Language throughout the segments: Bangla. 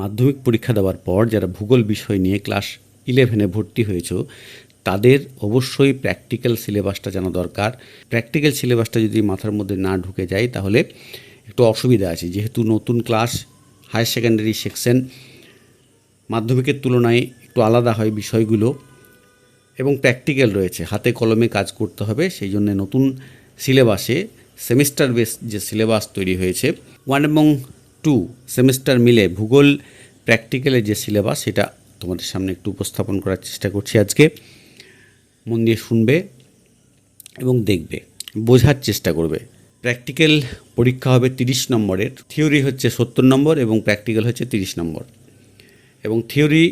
মাধ্যমিক পরীক্ষা দেওয়ার পর যারা ভূগোল বিষয় নিয়ে ক্লাস ইলেভেনে ভর্তি হয়েছো, তাদের অবশ্যই প্র্যাকটিক্যাল সিলেবাসটা জানা দরকার। প্র্যাকটিক্যাল সিলেবাসটা যদি মাথার মধ্যে না ঢুকে যায়, তাহলে একটু অসুবিধা আছে। যেহেতু নতুন ক্লাস হায়ার সেকেন্ডারি সেকশন মাধ্যমিকের তুলনায় একটু আলাদা হয় বিষয়গুলো এবং প্র্যাকটিক্যাল রয়েছে। হাতে কলমে কাজ করতে হবে, সেই জন্য নতুন সিলেবাসে সেমিস্টার বেস যে সিলেবাস তৈরি হয়েছে ওয়ান এবং টু সেমিস্টার মিলে ভূগোল প্র্যাকটিক্যালের যে সিলেবাস সেটা তোমাদের সামনে একটু উপস্থাপন করার চেষ্টা করছি আজকে। মন দিয়ে শুনবে এবং দেখবে, বোঝার চেষ্টা করবে। প্র্যাকটিক্যাল পরীক্ষা হবে তিরিশ নম্বরের থিওরি হচ্ছে সত্তর নম্বর এবং প্র্যাকটিক্যাল হচ্ছে তিরিশ নম্বর। এবং থিওরি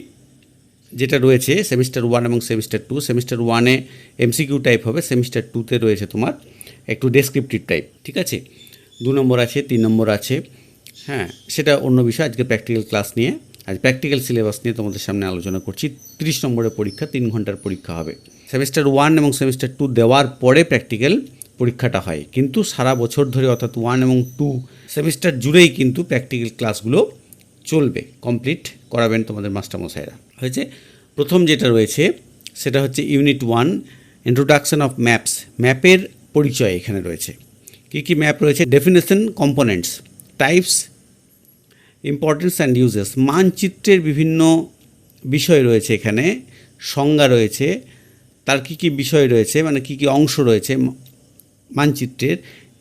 যেটা রয়েছে সেমিস্টার ওয়ান এবং সেমিস্টার টু সেমিস্টার ওয়ানে এমসিকিউ টাইপ হবে সেমিস্টার টুতে রয়েছে তোমার একটু ডেসক্রিপটিভ টাইপ ঠিক আছে? দু নম্বর আছে, তিন নম্বর আছে। হ্যাঁ সেটা অন্য বিষয়। আজকে প্র্যাকটিক্যাল ক্লাস নিয়ে, আজ প্র্যাকটিক্যাল সিলেবাস নিয়ে তোমাদের সামনে আলোচনা করছি। তিরিশ নম্বরের পরীক্ষা, তিন ঘণ্টার পরীক্ষা হবে। সেমিস্টার ওয়ান এবং সেমিস্টার টু দেওয়ার পরে প্র্যাকটিক্যাল পরীক্ষাটা হয়। কিন্তু সারা বছর ধরে অর্থাৎ ওয়ান এবং টু সেমিস্টার জুড়েই কিন্তু প্র্যাকটিক্যাল ক্লাসগুলো চলবে কমপ্লিট করাবেন তোমাদের মাস্টারমশাইরা। হয়েছে? প্রথম যেটা রয়েছে, সেটা হচ্ছে unit one introduction of maps ম্যাপের পরিচয় এখানে রয়েছে। কী কী ম্যাপ রয়েছে? Definition components types importance and uses মানচিত্রের বিভিন্ন বিষয় রয়েছে এখানে, সংজ্ঞা রয়েছে, তার কী কী বিষয় রয়েছে মানে কী কী অংশ রয়েছে মানচিত্রের,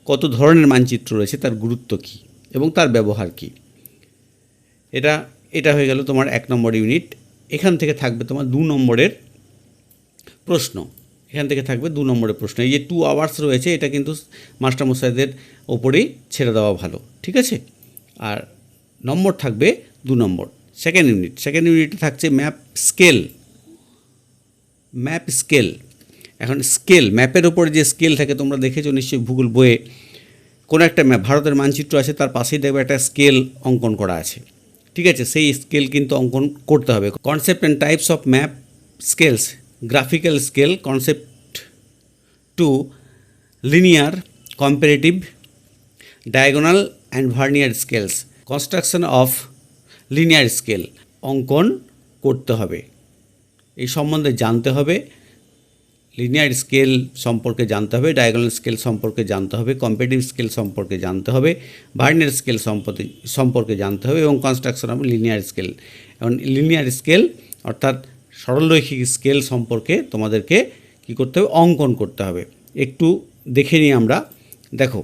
কত ধরনের মানচিত্র রয়েছে, তার গুরুত্ব কী এবং তার ব্যবহার কী? এটা এটা হয়ে গেল তোমার এক নম্বর ইউনিট এখান থেকে থাকবে তোমার দু নম্বরের প্রশ্ন। এখান থেকে থাকবে দু নম্বরের প্রশ্ন। এই যে টু আওয়ার্স রয়েছে, এটা কিন্তু মাস্টারমশাইদের ওপরেই ছেড়ে দেওয়া ভালো। ঠিক আছে? আর নম্বর থাকবে দু নম্বর। সেকেন্ড ইউনিট সেকেন্ড ইউনিটে থাকছে ম্যাপ স্কেল ম্যাপ স্কেল এখন স্কেল ম্যাপের ওপরে যে স্কেল থাকে, তোমরা দেখেছ নিশ্চয়ই ভূগোল বইয়ে, কোনো একটা ম্যাপ ভারতের মানচিত্র আছে, তার পাশেই দেখবে একটা স্কেল অঙ্কন করা আছে। ঠিক আছে? সেই স্কেল কিন্তু অঙ্কন করতে হবে। Concept and types of map scales graphical scale concept to linear comparative diagonal and vernier scales construction of linear scale অঙ্কন করতে হবে। এই সম্বন্ধে জানতে হবে লিনিয়ার স্কেল সম্পর্কে জানতে হবে ডায়াগোনাল স্কেল সম্পর্কে জানতে হবে কম্পিটিভ স্কেল সম্পর্কে জানতে হবে ভার্নিয়ার স্কেল সম্পর্কে সম্পর্কে জানতে হবে এবং কনস্ট্রাকশন অফ লিনিয়ার স্কেল এবং লিনিয়ার স্কেল অর্থাৎ সরলরৈখিক স্কেল সম্পর্কে তোমাদেরকে কি করতে হবে? অঙ্কন করতে হবে। একটু দেখে নিই আমরা। দেখো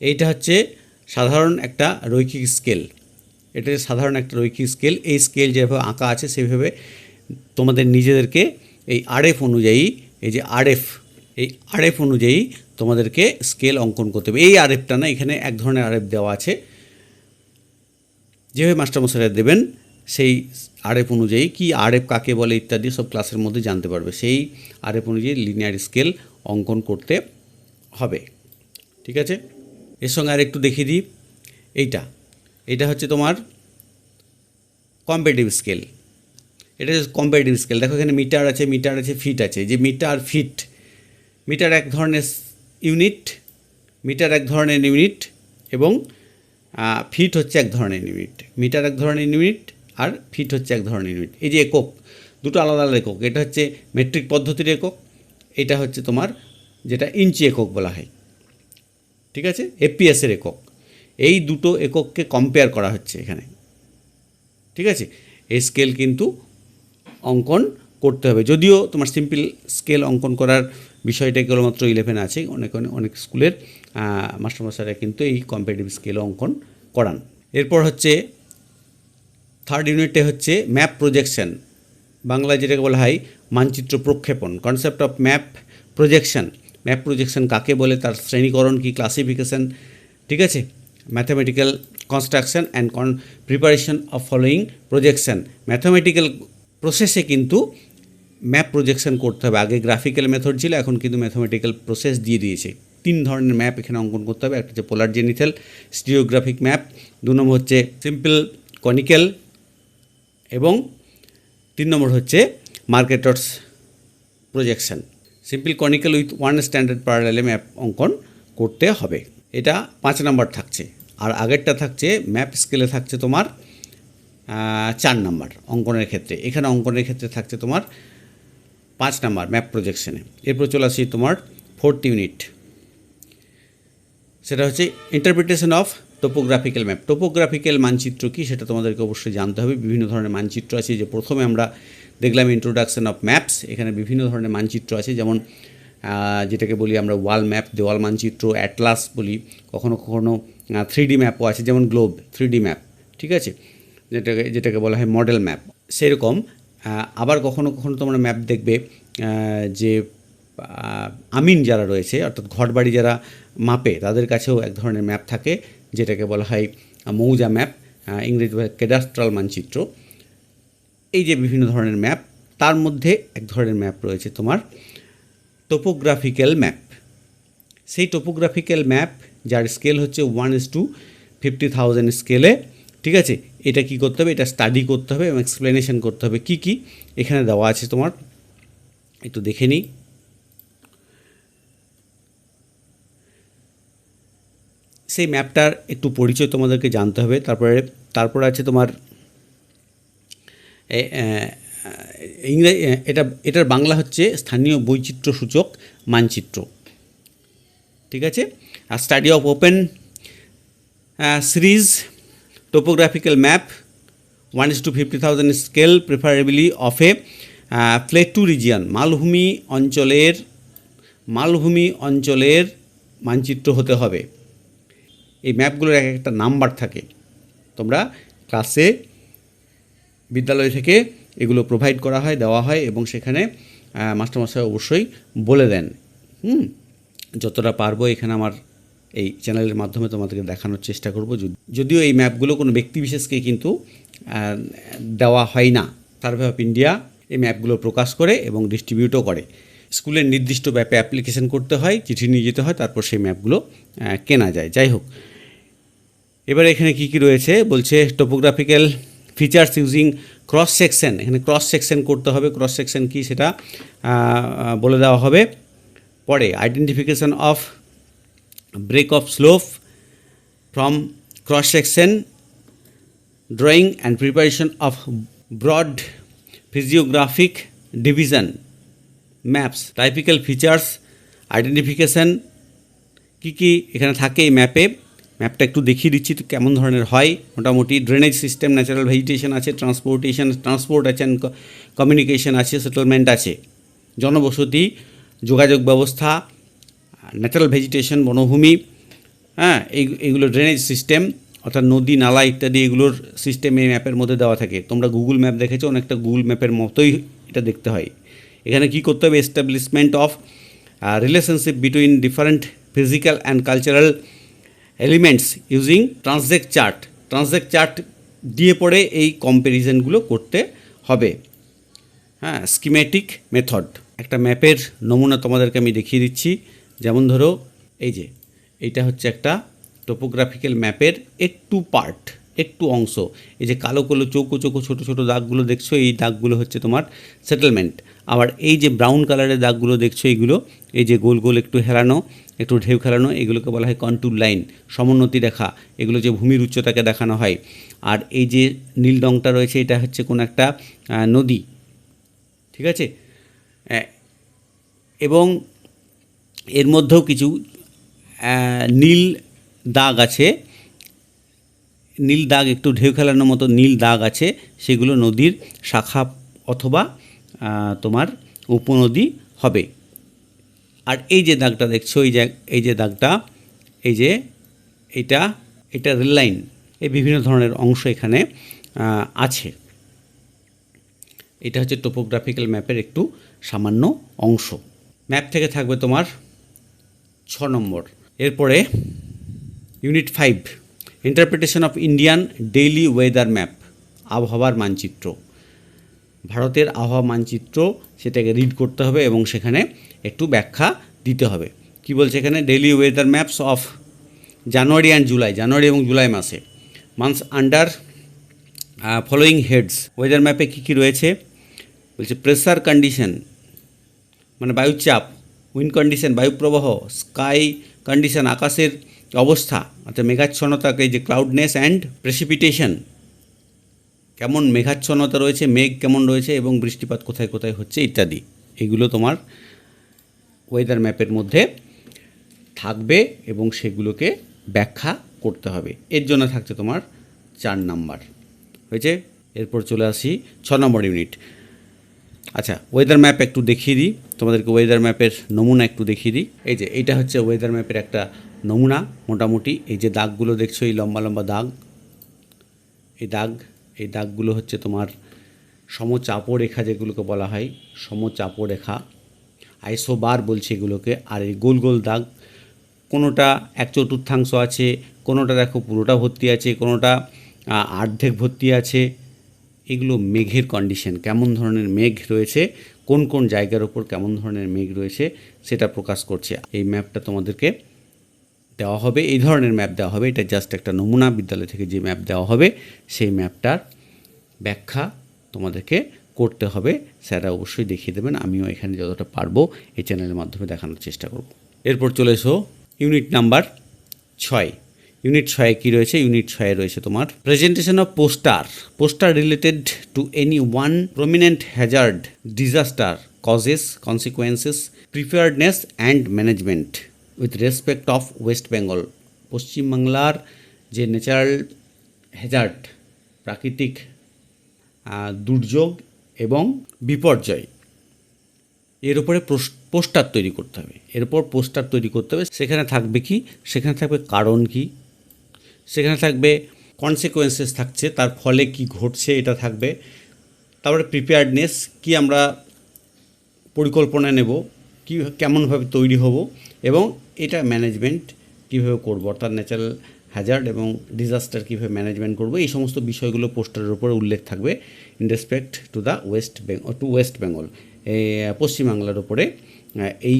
এইটা হচ্ছে সাধারণ একটা রৈখিক স্কেল। এটা সাধারণ একটা রৈখিক স্কেল। এই স্কেল যেভাবে আঁকা আছে সেভাবে তোমাদের নিজেদেরকে এই আরএফ অনুযায়ী, এই যে আরএফ, এই আরএফ অনুযায়ী তোমাদেরকে স্কেল অঙ্কন করতে হবে। এই আরএফটা না, এখানে এক ধরনের আরএফ দেওয়া আছে। যেভাবে মাস্টারমশাইরা দেবেন, সেই আরএফ অনুযায়ী কি আরএফ কাকে বলে ইত্যাদি সব ক্লাসের মধ্যে জানতে পারবে। সেই আরএফ অনুযায়ী লিনিয়ার স্কেল অঙ্কন করতে হবে। ঠিক আছে? এর সঙ্গে আর একটু দেখিয়ে দিই। এইটা এইটা হচ্ছে তোমার কম্পারেটিভ স্কেল এটা হচ্ছে কম্পারেটিভ স্কেল দেখো এখানে মিটার আছে মিটার আছে ফিট আছে। যে মিটার ফিট মিটার এক ধরনের ইউনিট মিটার এক ধরনের ইউনিট এবং ফিট হচ্ছে এক ধরনের ইউনিট মিটার এক ধরনের ইউনিট আর ফিট হচ্ছে এক ধরনের ইউনিট এই যে একক, দুটো আলাদা আলাদা একক। এটা হচ্ছে মেট্রিক পদ্ধতির একক, এটা হচ্ছে তোমার যেটা ইঞ্চি একক বলা হয়। ঠিক আছে? এপিএসের একক। এই দুটো একককে কম্পেয়ার করা হচ্ছে এখানে। ঠিক আছে? এই স্কেল কিন্তু অঙ্কন করতে হবে। যদিও তোমার সিম্পল স্কেল অঙ্কন করার বিষয়টা কেবলমাত্র ইলেভেন আছে। অনেক অনেক স্কুলের মাস্টারমশাইরা কিন্তু এই কম্পিটিভ স্কেল অঙ্কন করান। এরপর হচ্ছে থার্ড ইউনিটে হচ্ছে ম্যাপ প্রজেকশন বাংলায় যেটাকে বলা হয় মানচিত্র প্রক্ষেপণ। Concept of map projection map projection কাকে বলে, তার শ্রেণীকরণ কি ক্লাসিফিকেশন ঠিক আছে? Mathematical construction and con preparation of following projection mathematical প্রসেসে কিন্তু ম্যাপ প্রজেকশন করতে হবে। আগে গ্রাফিক্যাল মেথড ছিল, এখন কিন্তু ম্যাথামেটিক্যাল প্রসেস দিয়ে দিয়েছে। তিন ধরনের ম্যাপ এখানে অঙ্কন করতে হবে। একটা হচ্ছে পোলার জেনিথেল স্টিরিওগ্রাফিক ম্যাপ দু নম্বর হচ্ছে সিম্পল কনিক্যাল এবং তিন নম্বর হচ্ছে Mercator's projection simple conical with one standard প্যারালালে map অঙ্কন করতে হবে। এটা পাঁচ নাম্বার থাকছে। আর আগেরটা থাকছে ম্যাপ স্কেলে থাকছে তোমার চার নাম্বার অঙ্কনের ক্ষেত্রে। এখানে অঙ্কনের ক্ষেত্রে থাকছে তোমার পাঁচ নাম্বার ম্যাপ প্রজেকশনে এরপর চলে আসি তোমার ফোর্থ ইউনিট সেটা হচ্ছে interpretation of topographical map topographical মানচিত্র কী সেটা তোমাদেরকে অবশ্যই জানতে হবে। বিভিন্ন ধরনের মানচিত্র আছে যে প্রথমে আমরা দেখলাম ইন্ট্রোডাকশন অফ ম্যাপস এখানে বিভিন্ন ধরনের মানচিত্র আছে, যেমন যেটাকে বলি আমরা ওয়াল ম্যাপ দেওয়াল মানচিত্র অ্যাটলাস বলি, কখনো কখনো থ্রি ডি ম্যাপও আছে, যেমন গ্লোব থ্রি ডি ম্যাপ ঠিক আছে? যেটাকে যেটাকে বলা হয় মডেল ম্যাপ সেরকম আবার কখনো কখনো তোমরা ম্যাপ দেখবে যে আমিন যারা রয়েছে, অর্থাৎ ঘরবাড়ি যারা মাপে, তাদের কাছেও এক ধরনের ম্যাপ থাকে, যেটাকে বলা হয় মৌজা ম্যাপ ইংরেজি ভাষায় ক্যাডাস্ট্রাল মানচিত্র। এই যে বিভিন্ন ধরনের ম্যাপ, তার মধ্যে এক ধরনের ম্যাপ রয়েছে তোমার টোপোগ্রাফিক্যাল ম্যাপ সেই টোপোগ্রাফিক্যাল ম্যাপ যার স্কেল হচ্ছে one is to fifty thousand স্কেলে ঠিক আছে? এটা কি করতে হবে? এটা স্টাডি করতে হবে এবং এক্সপ্লেনেশন করতে হবে কি কি? এখানে দেওয়া আছে তোমার, একটু দেখে নিই। সেই ম্যাপটার একটু পরিচয় তোমাদেরকে জানতে হবে। তারপরে, তারপর আছে তোমার ইংরেজি এটা, এটার বাংলা হচ্ছে স্থানীয় বৈচিত্র্য সূচক মানচিত্র। ঠিক আছে? আর study of open series topographical map one is to fifty thousand scale preferably of a plateau region মালভূমি অঞ্চলের মালভূমি অঞ্চলের মানচিত্র হতে হবে। এই ম্যাপগুলোর এক একটা নাম্বার থাকে। তোমরা ক্লাসে বিদ্যালয় থেকে এগুলো প্রোভাইড করা হয়, দেওয়া হয় এবং সেখানে মাস্টারমশাই অবশ্যই বলে দেন। হুম? যতটা পারব এখানে আমার এই চ্যানেলের মাধ্যমে তোমাদেরকে দেখানোর চেষ্টা করব। যদিও এই ম্যাপগুলো কোনো ব্যক্তিবিশেষকে কিন্তু দেওয়া হয় না। সার্ভে অফ ইন্ডিয়া এই ম্যাপগুলো প্রকাশ করে এবং ডিস্ট্রিবিউটও করে। স্কুলের নির্দিষ্ট ব্যাপে অ্যাপ্লিকেশন করতে হয়, চিঠি নিয়ে যেতে হয়, তারপর সেই ম্যাপগুলো কেনা যায়। যাই হোক, এবার এখানে কি কি রয়েছে? বলছে topographical features using cross section এখানে ক্রস সেকশন করতে হবে ক্রস সেকশন কি সেটা বলে দেওয়া হবে। পরে identification of break of slope from cross section drawing and preparation of broad physiographic division maps typical features identification কী কী এখানে থাকে এই ম্যাপে ম্যাপটা একটু দেখিয়ে দিচ্ছি কেমন ধরনের হয়। মোটামুটি ড্রেনেজ সিস্টেম ন্যাচারাল ভেজিটেশন আছে ট্রান্সপোর্টেশন ট্রান্সপোর্ট আছে কমিউনিকেশন আছে সেটেলমেন্ট আছে। জনবসতি, যোগাযোগ ব্যবস্থা ন্যাচারাল ভেজিটেশন বনভূমি হ্যাঁ এই, এগুলো ড্রেনেজ সিস্টেম অর্থাৎ নদী, নালা ইত্যাদি এগুলোর সিস্টেম এই ম্যাপের মধ্যে দেওয়া থাকে। তোমরা গুগল ম্যাপ দেখেছ, অনেকটা গুগল ম্যাপের মতোই এটা দেখতে হয়। এখানে কি করতে হবে? Establishment of relationship between different physical and cultural elements using transect chart transect chart দিয়ে পড়ে এই কম্প্যারিজনগুলো করতে হবে। হ্যাঁ স্কিমেটিক মেথড একটা ম্যাপের নমুনা তোমাদেরকে আমি দেখিয়ে দিচ্ছি। যেমন ধরো, এই যে, এইটা হচ্ছে একটা টোপোগ্রাফিক্যাল ম্যাপের একটু পার্ট একটু অংশ। এই যে কালো কালো চৌকো চৌকো ছোটো ছোটো দাগগুলো দেখছ, এই দাগগুলো হচ্ছে তোমার সেটেলমেন্ট আবার এই যে ব্রাউন কালারের দাগগুলো দেখছ, এইগুলো, এই যে গোল গোল একটু হেলানো, একটু ঢেউ খেলানো, এগুলোকে বলা হয় কন্টুর লাইন সমোন্নতি রেখা। এগুলো যে ভূমির উচ্চতাকে দেখানো হয়। আর এই যে নীল রঙটা রয়েছে, এটা হচ্ছে কোনো একটা নদী। ঠিক আছে? এবং এর মধ্যেও কিছু নীল দাগ আছে। নীল দাগ, একটু ঢেউ খেলানোর মতো নীল দাগ আছে, সেগুলো নদীর শাখা অথবা তোমার উপনদী হবে। আর এই যে দাগটা দেখছ, এই যে এই যে দাগটা, এই যে এটা এটা রেল লাইন, এই বিভিন্ন ধরনের অংশ এখানে আছে। এটা হচ্ছে টোপোগ্রাফিক্যাল ম্যাপের একটু সামান্য অংশ। ম্যাপ থেকে থাকবে তোমার ছ নম্বর। এরপরে unit five interpretation of Indian daily weather map আবহাওয়ার মানচিত্র। ভারতের আবহাওয়া মানচিত্র সেটাকে রিড করতে হবে এবং সেখানে একটু ব্যাখ্যা দিতে হবে। কি বলছে এখানে? Daily weather maps of January and July January এবং জুলাই মাসে। Months under following heads weather ম্যাপে কী কী রয়েছে? বলছে প্রেসার কন্ডিশন মানে বায়ুচাপ উইন্ড কন্ডিশন বায়ুপ্রবাহ স্কাই কন্ডিশন আকাশের অবস্থা, অর্থাৎ মেঘাচ্ছন্নতাকে যে ক্লাউডনেস অ্যান্ড প্রেসিপিটেশন কেমন মেঘাচ্ছন্নতা রয়েছে, মেঘ কেমন রয়েছে এবং বৃষ্টিপাত কোথায় কোথায় হচ্ছে ইত্যাদি, এগুলো তোমার ওয়েদার ম্যাপের মধ্যে থাকবে এবং সেগুলোকে ব্যাখ্যা করতে হবে। এর জন্য থাকছে তোমার চার নাম্বার। হয়েছে? এরপর চলে আসি ছ নম্বর ইউনিট আচ্ছা ওয়েদার ম্যাপ একটু দেখিয়ে দিই। তোমাদেরকে ওয়েদার ম্যাপের নমুনা একটু দেখিয়ে দিই। এই যে, এইটা হচ্ছে ওয়েদার ম্যাপের একটা নমুনা মোটামুটি, এই যে দাগগুলো দেখছ, এই লম্বা লম্বা দাগ, এই দাগ, এই দাগগুলো হচ্ছে তোমার সমচাপ রেখা যেগুলোকে বলা হয় সমচাপ রেখা আইসোবার বলছে এগুলোকে, আর এই গোল গোল দাগ, কোনোটা এক চতুর্থাংশ আছে, কোনোটা দেখো পুরোটা ভর্তি আছে, কোনোটা অর্ধেক ভর্তি আছে, এগুলো মেঘের কন্ডিশন কেমন ধরনের মেঘ রয়েছে, কোন কোন জায়গার ওপর কেমন ধরনের মেঘ রয়েছে, সেটা প্রকাশ করছে। এই ম্যাপটা তোমাদেরকে দেওয়া হবে, এই ধরনের ম্যাপ দেওয়া হবে। এটা জাস্ট একটা নমুনা বিদ্যালয় থেকে যে ম্যাপ দেওয়া হবে, সেই ম্যাপটার ব্যাখ্যা তোমাদেরকে করতে হবে। স্যাররা অবশ্যই দেখিয়ে দেবেন, আমিও এখানে যতটা পারব এই চ্যানেলের মাধ্যমে দেখানোর চেষ্টা করব। এরপর চলে এসো ইউনিট নাম্বার ছয়। ইউনিট ছয়ে কী রয়েছে? ইউনিট ছয়ে রয়েছে তোমার presentation of poster poster related to any one prominent hazard disaster causes consequences preparedness and management with respect of West Bengal পশ্চিমবাংলার যে ন্যাচারাল হ্যাজার্ড প্রাকৃতিক দুর্যোগ এবং বিপর্যয়, এর উপরে পোস্টার তৈরি করতে হবে। এরপর পোস্টার তৈরি করতে হবে। সেখানে থাকবে কি? সেখানে থাকবে কারণ কি? সেখানে থাকবে কনসিকোয়েন্সেস থাকছে। তার ফলে কি ঘটছে এটা থাকবে। তারপরে প্রিপেয়ার্ডনেস কি আমরা পরিকল্পনা নেব? কী, কেমনভাবে তৈরি হব এবং এটা ম্যানেজমেন্ট কীভাবে করব, অর্থাৎ ন্যাচারাল হ্যাজার্ড এবং ডিজাস্টার কীভাবে ম্যানেজমেন্ট করব, এই সমস্ত বিষয়গুলো পোস্টারের উপরে উল্লেখ থাকবে in respect to the West Bengal to West Bengal পশ্চিমবাংলার উপরে এই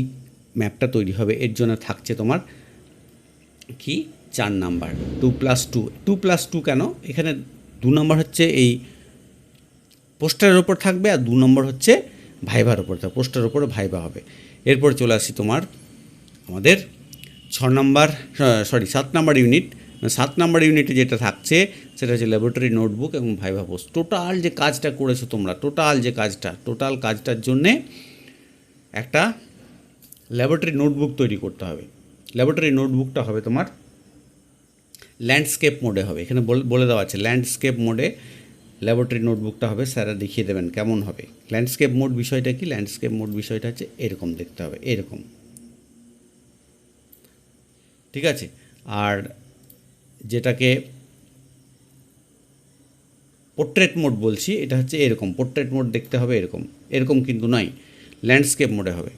ম্যাপটা তৈরি হবে, এর জন্য থাকছে তোমার কি, চার number two plus two two plus two কেন? এখানে দু নম্বর হচ্ছে এই পোস্টারের ওপর থাকবে আর দু নম্বর হচ্ছে ভাইভার ওপর থাকবে পোস্টারের ওপরে ভাইভা হবে। এরপর চলে আসি তোমার আমাদের ছ নম্বর সরি সাত নাম্বার ইউনিট সাত নাম্বার ইউনিটে যেটা থাকছে, সেটা হচ্ছে ল্যাবরেটরি নোটবুক এবং ভাইভা পোস্ট টোটাল যে কাজটা করেছ তোমরা টোটাল যে কাজটা টোটাল কাজটার জন্যে একটা ল্যাবরেটরি নোটবুক তৈরি করতে হবে। ল্যাবরেটরি নোটবুকটা হবে তোমার ল্যান্ডস্কেপ মোডে হবে। এখানে বলে দেওয়া আছে ল্যান্ডস্কেপ মোডে ল্যাবরেটরি নোটবুকটা হবে, স্যারা দেখিয়ে দেবেন কেমন হবে। ল্যান্ডস্কেপ মোড বিষয়টা কি? ল্যান্ডস্কেপ মোড বিষয়টা হচ্ছে এরকম দেখতে হবে, এরকম। ঠিক আছে? আর যেটাকে পোর্ট্রেট মোড বলছি, এটা হচ্ছে এরকম। পোর্ট্রেট মোড দেখতে হবে এরকম। এরকম কিন্তু নয় ল্যান্ডস্কেপ মোডে হবে।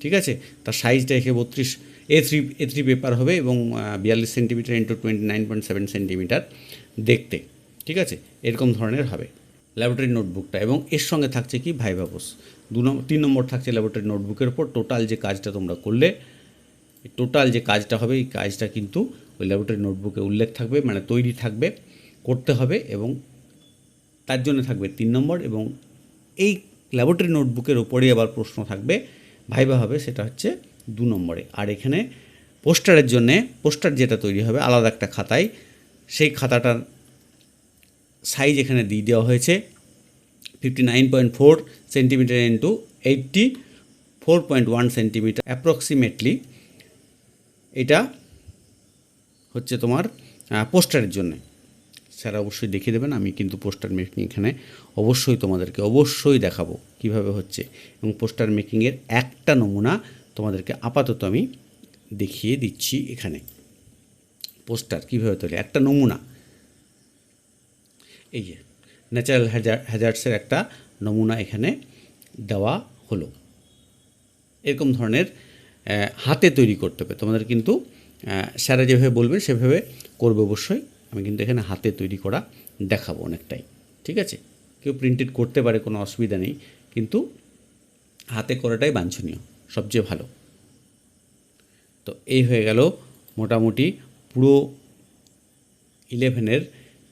ঠিক আছে? তার সাইজটা একে বত্রিশ A three A three paper হবে এবং বিয়াল্লিশ centimetre into twenty nine point seven centimetre দেখতে। ঠিক আছে? এরকম ধরনের হবে। ল্যাবরেটরি নোটবুকটা এবং এর সঙ্গে থাকছে কি? ভাইভাবোস দু নম্বর তিন নম্বর থাকছে ল্যাবরেটরি নোটবুকের উপর। টোটাল যে কাজটা তোমরা করলে টোটাল যে কাজটা হবে, এই কাজটা কিন্তু ওই ল্যাবরেটরি নোটবুকে উল্লেখ থাকবে মানে তৈরি থাকবে, করতে হবে এবং তার জন্য থাকবে তিন নম্বর এবং এই ল্যাবরেটরি নোটবুকের ওপরেই আবার প্রশ্ন থাকবে ভাইবা হবে সেটা হচ্ছে দু নম্বরে। আর এখানে পোস্টারের জন্যে পোস্টার যেটা তৈরি হবে, আলাদা একটা খাতায়, সেই খাতাটার সাইজ এখানে দিয়ে দেওয়া হয়েছে fifty nine point four centimetre into eighty four point one centimetre approximately এটা হচ্ছে তোমার পোস্টারের জন্য। স্যার অবশ্যই দেখিয়ে দেবেন, আমি কিন্তু পোস্টার মেকিং এখানে অবশ্যই তোমাদেরকে অবশ্যই দেখাবো কীভাবে হচ্ছে। এবং পোস্টার মেকিংয়ের একটা নমুনা তোমাদেরকে আপাতত আমি দেখিয়ে দিচ্ছি এখানে। পোস্টার কীভাবে তৈরি, একটা নমুনা। এই যে ন্যাচারাল হ্যাজার হ্যাজার্ডসের একটা নমুনা এখানে দেওয়া হলো। এরকম ধরনের হাতে তৈরি করতে হবে। তোমাদের কিন্তু স্যারা যেভাবে বলবেন, সেভাবে করবে অবশ্যই। আমি কিন্তু এখানে হাতে তৈরি করা দেখাবো অনেকটাই। ঠিক আছে? কেউ প্রিন্টেড করতে পারে, কোনো অসুবিধা নেই। কিন্তু হাতে করাটাই বাঞ্ছনীয়, সবচেয়ে ভালো। তো এই হয়ে গেল মোটামুটি পুরো ইলেভেনের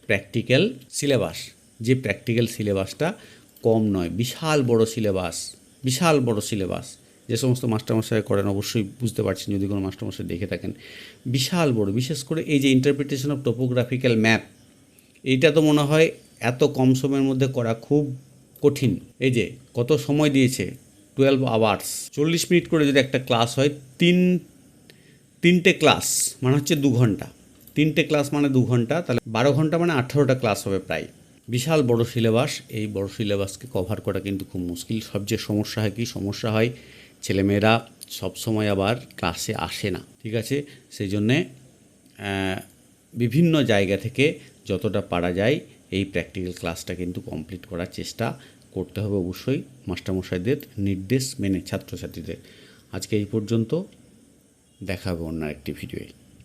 প্র্যাকটিক্যাল সিলেবাস যে প্র্যাকটিক্যাল সিলেবাসটা কম নয়, বিশাল বড় সিলেবাস বিশাল বড় সিলেবাস যে সমস্ত মাস্টারমশাই করেন, অবশ্যই বুঝতে পারছেন, যদি কোনো মাস্টারমশাই দেখে থাকেন। বিশাল বড়, বিশেষ করে এই যে ইন্টারপ্রিটেশন অফ টোপোগ্রাফিক্যাল ম্যাপ এইটা তো মনে হয় এত কম সময়ের মধ্যে করা খুব কঠিন। এই যে কত সময় দিয়েছে? টুয়েলভ আওয়ার্স চল্লিশ মিনিট করে যদি একটা ক্লাস হয়, তিন, তিনটে ক্লাস মানে হচ্ছে দু ঘণ্টা। তিনটে ক্লাস মানে দু ঘণ্টা, তাহলে বারো ঘণ্টা মানে আঠারোটা ক্লাস হবে প্রায়। বিশাল বড় সিলেবাস, এই বড় সিলেবাসকে কভার করা কিন্তু খুব মুশকিল। সবচেয়ে সমস্যা হয় কি? সমস্যা হয় ছেলেমেয়েরা সবসময় আবার ক্লাসে আসে না, ঠিক আছে? সেই জন্যে বিভিন্ন জায়গা থেকে যতটা পারা যায় এই প্র্যাকটিক্যাল ক্লাসটা কিন্তু কমপ্লিট করার চেষ্টা করতে হবে অবশ্যই মাস্টারমশাইদের নির্দেশ মেনে ছাত্রছাত্রীদের। আজকে এই পর্যন্ত, দেখা হবে অন্য একটি ভিডিওয়ে